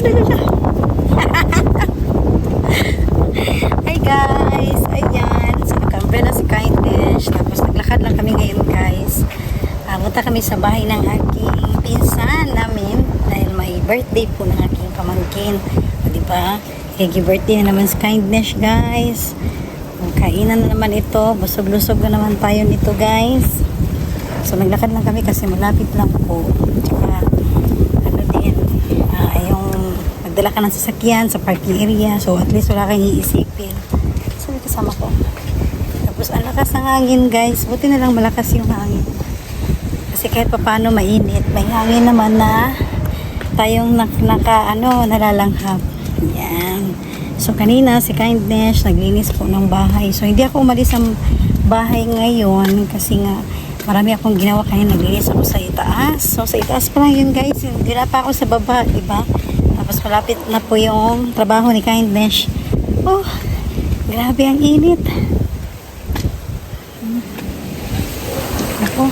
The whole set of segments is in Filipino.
Hi guys! Ayan, so nakambre na si Kindness. Tapos naglakad lang kami ngayon guys. Ah, punta kami sa bahay ng aking pinsan namin dahil may birthday po ng aking pamangkin. O, di ba? Happy birthday na naman si Kindness guys. Kainan na naman ito. Busog-lusog na naman tayo nito guys. So naglakad lang kami kasi malapit lang po. Tsaka ano din, ah, yung magdala ka ng sasakyan sa parking area. So at least wala kang iisipin. So kasama ko. Tapos ang lakas ng hangin guys. Buti na lang malakas yung hangin. Kasi kahit papano mainit. May hangin naman na tayong nak naka ano, nalalanghap. Yan. So kanina si Kindness naglinis po ng bahay. So hindi ako umalis sa bahay ngayon kasi nga marami akong ginawa kaya naglinis ako sa itaas. So sa itaas pa lang yun guys. Hindi na pa ako sa baba, di ba? Tapos malapit na po yung trabaho ni Kindness. Oh, grabe ang init. Hmm. Ako,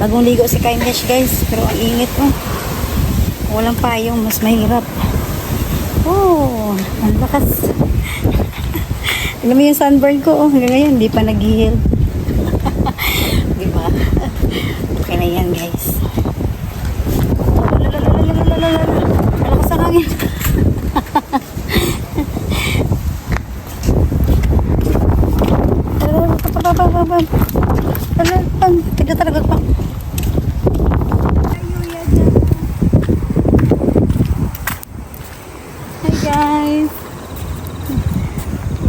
bagong ligo si Kindness guys. Pero ang init oh. Walang payong, mas mahirap. Oh, ang lakas. Alam mo yung sunburn ko, oh, hanggang ngayon, hindi pa nag-heal. Di ba? Okay na yan, guys. Lalalalalalala. Malakas ang hangin. Tidak talaga pa. Hi guys.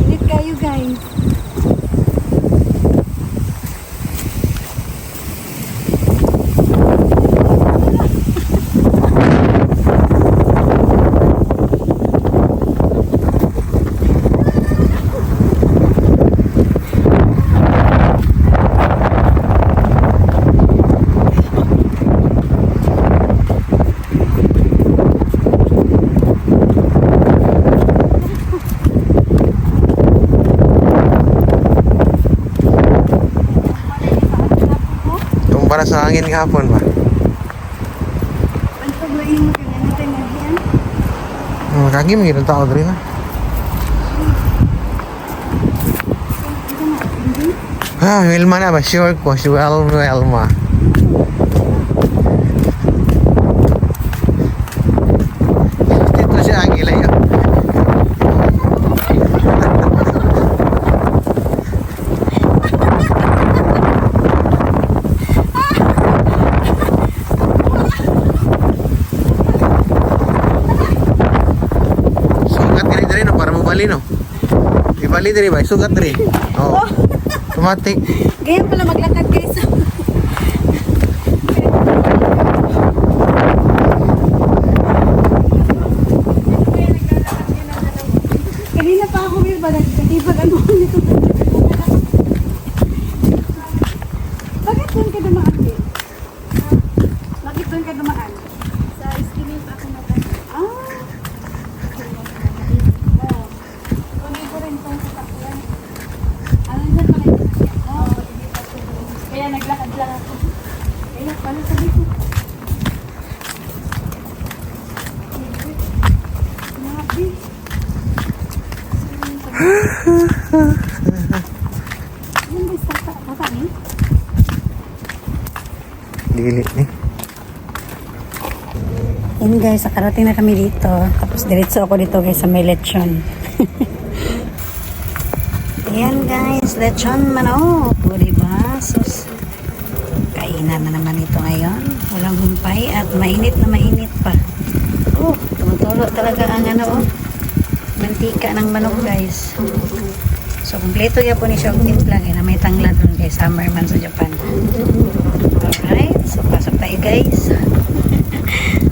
Init kayo guys. Kung para sa hangin kahapon ba? Bantog na yung mga natin na yan. Hmm, kagi mo yung tao rin na. Ah, Wilma na ba? Sure ko. Si Wel Welma. Dito siya ang ilay. ah. Sugat ka rin no para mabali no. Ibali diri ba? Sugat diri. Oh. Automatic. Ganyan pala maglakad guys. Kanina pa ako may balag. Katibag ano nito. Bakit doon ka dumaan din? Bakit doon ka dumaan? Sa iskimin pa ako naman. Ah. Oo. Kunin ko rin itong sasakyan. Ano dyan pala yung sasakyan? Oo. Kaya naglakad lang ako. Kaya pala sabi. Grabe. Ano ba tata- tata ni? Dili ni. Yun guys, nakarating na kami dito. Tapos diretso ako dito guys sa may lechon. Ayan guys, lechon manok. O diba? Sus. Kainan na naman ito ngayon. Walang humpay at mainit na mainit pa. Oh, tumutulo talaga ang ano oh. Mantika ng manok guys. So, kompleto yan po ni ang timpla. Kaya may tangla doon guys. Summer man sa Japan. Alright. So, pasok tayo guys.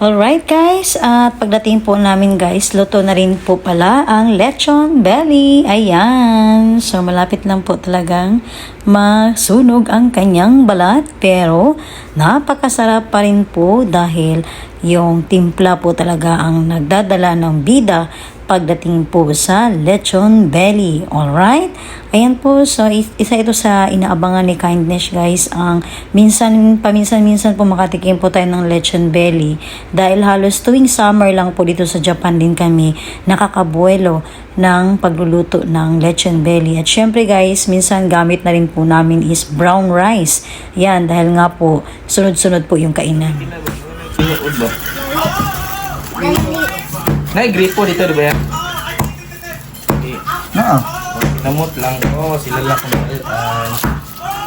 Alright guys, at pagdating po namin guys, luto na rin po pala ang lechon belly. Ayan. So malapit lang po talagang masunog ang kanyang balat. Pero napakasarap pa rin po dahil yung timpla po talaga ang nagdadala ng bida pagdating po sa lechon belly. Alright? Ayan po, so is- isa ito sa inaabangan ni Kindness guys, ang minsan, paminsan-minsan po makatikim po tayo ng lechon belly. Dahil halos tuwing summer lang po dito sa Japan din kami nakakabuelo ng pagluluto ng lechon belly. At syempre guys, minsan gamit na rin po namin is brown rice. Yan, dahil nga po, sunod-sunod po yung kainan. Tinuod ba? Nai-gripo dito, di ba yan? Oo. Namot lang. Oo, sila lang kumalit.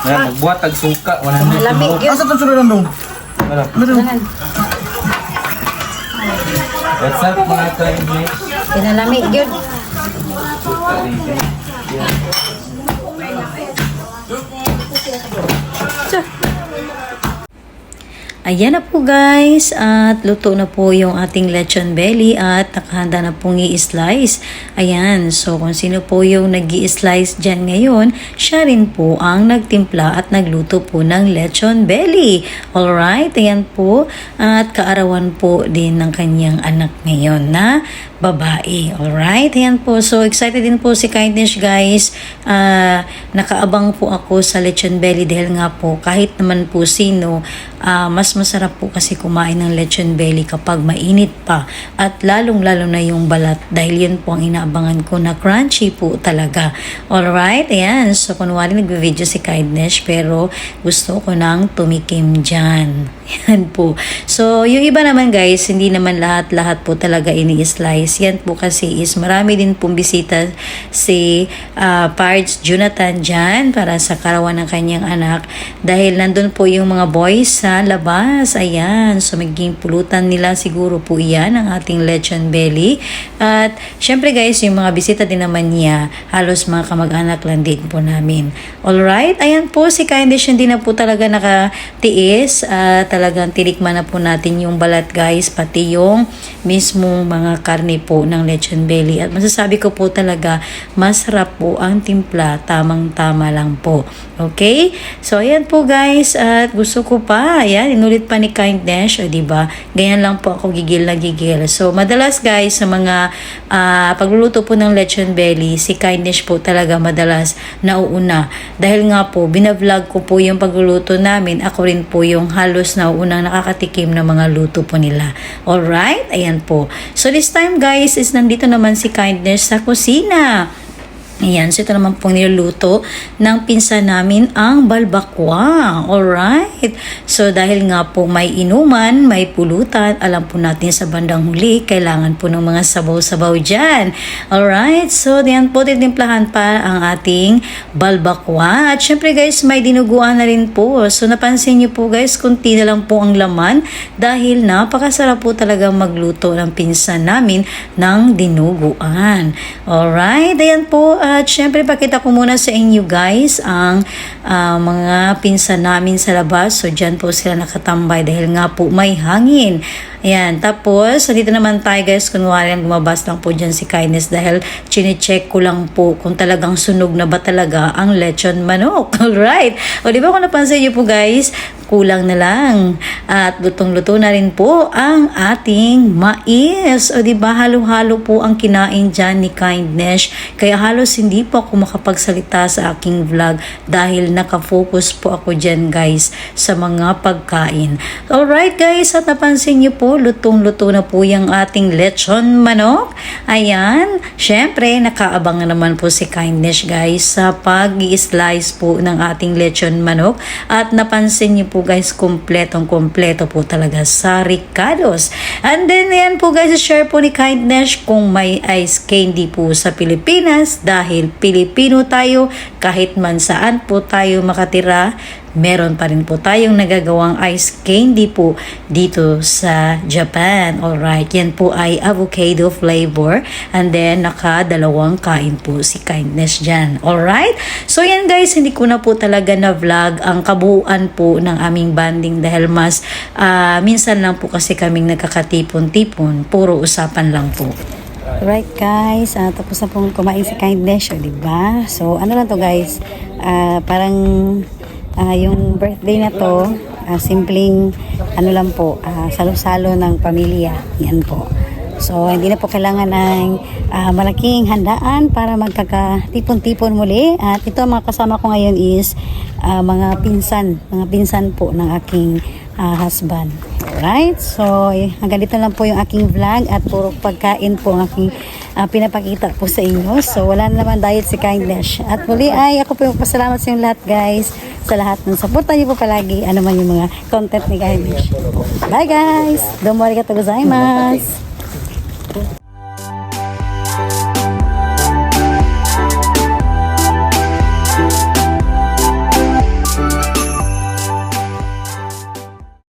Yan, magbuhat tag suka. 100 Lamig yun. Asa itong sunod dong? Ano? What's up mga kainit? Pinalamig yun. Rin. Ayan na po guys at luto na po yung ating lechon belly at nakahanda na pong i-slice. Ayan, so kung sino po yung nag slice dyan ngayon, siya rin po ang nagtimpla at nagluto po ng lechon belly. Alright, ayan po at kaarawan po din ng kanyang anak ngayon na babae. Alright, ayan po. So excited din po si Kindness guys. Ah, nakaabang po ako sa lechon belly dahil nga po kahit naman po sino, ah, mas masarap po kasi kumain ng lechon belly kapag mainit pa at lalong lalo na yung balat dahil yun po ang inaabangan ko na crunchy po talaga. Alright, ayan. So kunwari nagbe-video si Kindness pero gusto ko nang tumikim dyan. Yan po. So yung iba naman guys, hindi naman lahat-lahat po talaga ini-slice. Yan po kasi is marami din pong bisita si ah, Pards Jonathan dyan para sa karawan ng kanyang anak dahil nandun po yung mga boys sa labas. Ayan. So magiging pulutan nila siguro po iyan ang ating lechon belly. At syempre guys, yung mga bisita din naman niya, halos mga kamag-anak lang din po namin. Alright, ayan po si Kindness hindi na po talaga nakatiis. at talagang tinikman na po natin yung balat guys, pati yung mismo mga karne po ng lechon belly. At masasabi ko po talaga, masarap po ang timpla, tamang-tama lang po. Okay? So, ayan po guys. At gusto ko pa, ayan, inulit pa ni Kindness, o diba? Ganyan lang po ako gigil na gigil. So, madalas guys, sa mga ah, pagluluto po ng lechon belly, si Kindness po talaga madalas nauuna. Dahil nga po, binavlog ko po yung pagluluto namin. Ako rin po yung halos nauunang nakakatikim ng mga luto po nila. Alright? Ayan po. So, this time guys, is nandito naman si Kindness sa kusina. Ayan, so ito naman pong niluluto ng pinsan namin ang balbakwa. Alright. So dahil nga po may inuman, may pulutan, alam po natin sa bandang huli, kailangan po ng mga sabaw-sabaw dyan. Alright. So diyan po titimplahan pa ang ating balbakwa. At syempre guys, may dinuguan na rin po. So napansin niyo po guys, kunti na lang po ang laman dahil napakasarap po talaga magluto ng pinsan namin ng dinuguan. Alright. Ayan po. At syempre, pakita ko muna sa inyo guys ang ah, mga pinsan namin sa labas. So, dyan po sila nakatambay dahil nga po may hangin. Ayan. Tapos, dito naman tayo guys. Kunwari, lumabas lang po dyan si Kindness dahil chinecheck ko lang po kung talagang sunog na ba talaga ang lechon manok. Alright. O, di ba kung napansin niyo po guys, kulang na lang. At lutong-luto na rin po ang ating mais. O di ba halo-halo po ang kinain dyan ni Kindness. Kaya halos hindi po ako makapagsalita sa aking vlog dahil nakafocus po ako dyan guys sa mga pagkain. Alright guys, at napansin niyo po, lutong-luto na po yung ating lechon manok. Ayan, syempre nakaabangan naman po si Kindness guys sa pag-i-slice po ng ating lechon manok. At napansin niyo po guys, kompletong kompleto po talaga sa ricados. And then yan po guys, share po ni Kindness kung may ice candy po sa Pilipinas dahil Pilipino tayo kahit man saan po tayo makatira meron pa rin po tayong nagagawang ice candy po dito sa Japan. Alright, yan po ay avocado flavor and then nakadalawang kain po si Kindness dyan. Alright? So yan guys, hindi ko na po talaga na vlog ang kabuuan po ng aming banding dahil mas ah, minsan lang po kasi kaming nagkakatipon-tipon. Puro usapan lang po. Right guys, ah, tapos na pong kumain si Kindness, oh, di ba? So ano lang to guys, ah, parang ah, yung birthday na to, ah, simpleng ano lang po, ah, salo-salo ng pamilya. Yan po. So, hindi na po kailangan ng ah, malaking handaan para magkakatipon-tipon muli. At ito, ang mga kasama ko ngayon is ah, mga pinsan, mga pinsan po ng aking ah, husband. Alright, so eh, hanggang dito lang po yung aking vlog at puro pagkain po ang aking ah, pinapakita po sa inyo. So wala na naman diet si Kindness. At muli ay ako po yung pasalamat sa inyo lahat guys sa lahat ng suporta niyo po palagi ano man yung mga content ni Kindness. Bye guys! Domo arigatou gozaimasu!